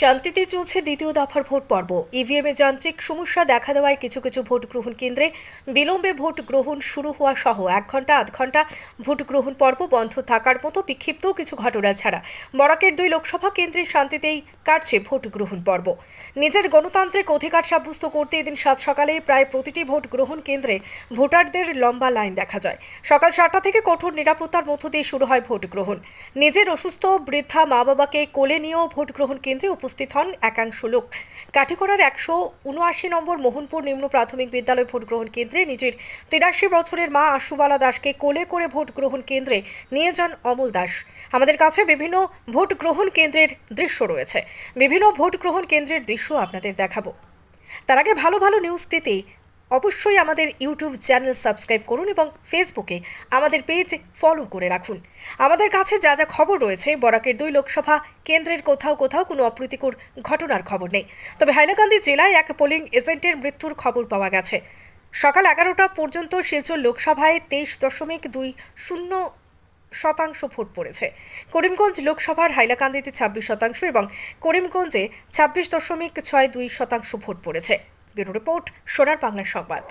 শান্তিতে চলছে দ্বিতীয় দফার ভোট পর্ব। ইভিএমে যান্ত্রিক সমস্যা দেখা দেওয়ায় কিছু কিছু ভোট গ্রহণ কেন্দ্রে বিলম্বে ভোট গ্রহণ শুরু হওয়া সহ এক ঘণ্টা আধ ঘণ্টা ভোট গ্রহণ পর্ব বন্ধ থাকার মতো বিক্ষিপ্ত কিছু ঘটনা ছাড়া বরাকের দুই লোকসভা কেন্দ্রে শান্তিতেই কাটছে ভোট গ্রহণ পর্ব। নিজের গণতান্ত্রিক অধিকার সাব্যস্ত করতে এদিন সাত সকালে প্রায় প্রতিটি ভোট গ্রহণ কেন্দ্রে ভোটারদের লম্বা লাইন দেখা যায়। সকাল সাতটা থেকে কঠোর নিরাপত্তার মধ্য দিয়ে শুরু হয় ভোট গ্রহণ। নিজের অসুস্থ বৃদ্ধা মা বাবাকে কোলে নিয়েও ভোট গ্রহণ কেন্দ্রে উপস্থিত হন একাংশ লোক। কাঠিগড়ার একশো উনআশি নম্বর মোহনপুর নিম্ন প্রাথমিক বিদ্যালয় ভোট গ্রহণ কেন্দ্রে নিজের তিরাশি বছরের মা আশুবালা দাসকে কোলে করে ভোট গ্রহণ কেন্দ্রে নিয়ে যান অমল দাস। আমাদের কাছে বিভিন্ন ভোট গ্রহণ কেন্দ্রের দৃশ্য রয়েছে। বিভিন্ন ভোট গ্রহণ কেন্দ্রের দৃশ্য আপনাদের দেখাবো। তার আগে ভালো ভালো নিউজ পেতে অবশ্যই আমাদের ইউটিউব চ্যানেল সাবস্ক্রাইব করুন এবং ফেসবুকে আমাদের পেজ ফলো করে রাখুন। আমাদের কাছে যা যা খবর রয়েছে, বরাকের দুই লোকসভা কেন্দ্রের কোথাও কোথাও কোনো অপ্রীতিকর ঘটনার খবর নেই। তবে হাইলাকান্দি জেলায় এক পোলিং এজেন্টের মৃত্যুর খবর পাওয়া গেছে। সকাল এগারোটা পর্যন্ত শিলচর লোকসভায় তেইশ দশমিক দুই শূন্য শতাংশ ভোট পড়েছে। করিমগঞ্জ লোকসভার হাইলাকান্দিতে ছাব্বিশ শতাংশ এবং করিমগঞ্জে ছাব্বিশ দশমিক ছয় দুই শতাংশ ভোট পড়েছে। ব্যুরো রিপোর্ট সোনার বাংলা সংবাদ।